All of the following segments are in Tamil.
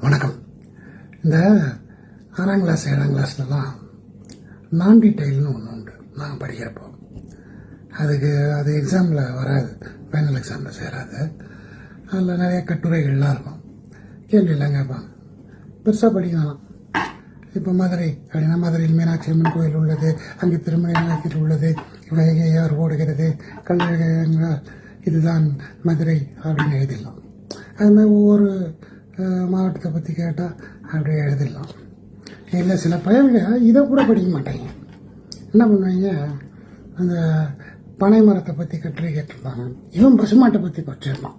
வணக்கம். இந்த ஆறாம் கிளாஸ் ஏழாம் கிளாஸ்லலாம் நான் டீட்டெயில்னு ஒன்று உண்டு. நான் படிக்கிறப்போ. அதுக்கு அது எக்ஸாமில் வராது. ஃபைனல் எக்ஸாமில் சேராது. அதில் நிறைய கட்டுரைகள்லாம் இருக்கும். கேள்வியெல்லாம் கேட்பாங்க. பெருசாக படிக்கலாம். இப்போ மதுரை அப்படின்னா மதுரையில் மீனாட்சி அம்மன் கோயில் உள்ளது. அங்கே திருமணத்தில் உள்ளது. வைகை ஓடுகிறது. கல்லழகங்கள் இதுதான் மதுரை அப்படின்னு எழுதிடலாம். அது மாதிரி ஒவ்வொரு மாவட்டத்தை பற்றி கேட்டால் அப்படியே எழுதிடலாம். இல்லை சில பயல்க இதை கூட படிக்க மாட்டாங்க. என்ன பண்ணுவாங்க? அந்த பனை மரத்தை பற்றி கட்டுரை கேட்டிருப்பாங்க. இவன் பசுமாட்டை பற்றி படிச்சிருப்பான்.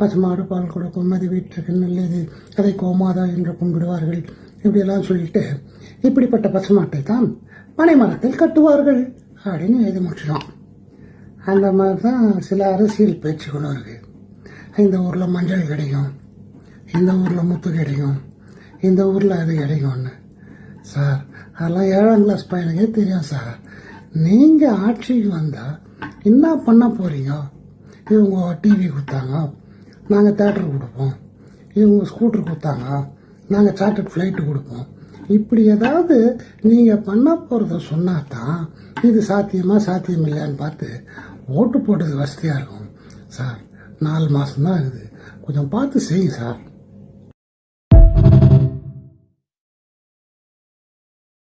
பசுமாடு பால் கொடுக்கும் அது வீட்டிற்கு நல்லது அதை கோமாதா என்று கும்பிடுவார்கள் இப்படியெல்லாம் சொல்லிட்டு இப்படிப்பட்ட பசுமாட்டை தான் பனை மரத்தில் கட்டுவார்கள் அப்படின்னு எழுதி முடிச்சிடும் அந்த மாதிரி தான் சில அரசியல் பேச்சுகளும் இருக்குது இந்த ஊரில் மஞ்சள் கிடைக்கும் இந்த ஊரில் முத்து கிடைக்கும். இந்த ஊரில் அது கிடைக்கும்னு. சார் அதெல்லாம் ஏழாம் கிளாஸ் பையனுக்கே தெரியும் சார். நீங்கள் ஆட்சிக்கு வந்தால் என்ன பண்ண போகிறீங்க இவங்க டிவி கொடுத்தாங்க. நாங்கள் தேட்டர் கொடுப்போம். இவங்க ஸ்கூட்டர் கொடுத்தாங்க. நாங்கள் சார்ட்டர்ட் ஃப்ளைட்டு கொடுப்போம். இப்படி ஏதாவது நீங்கள் பண்ண போகிறத சொன்னால் தான் இது சாத்தியமாக சாத்தியம் இல்லையான்னு பார்த்து ஓட்டு போட்டது வசதியாக இருக்கும். சார் நாலு மாதம் தான் இருக்குது கொஞ்சம் பார்த்து செய்யுங்க சார்.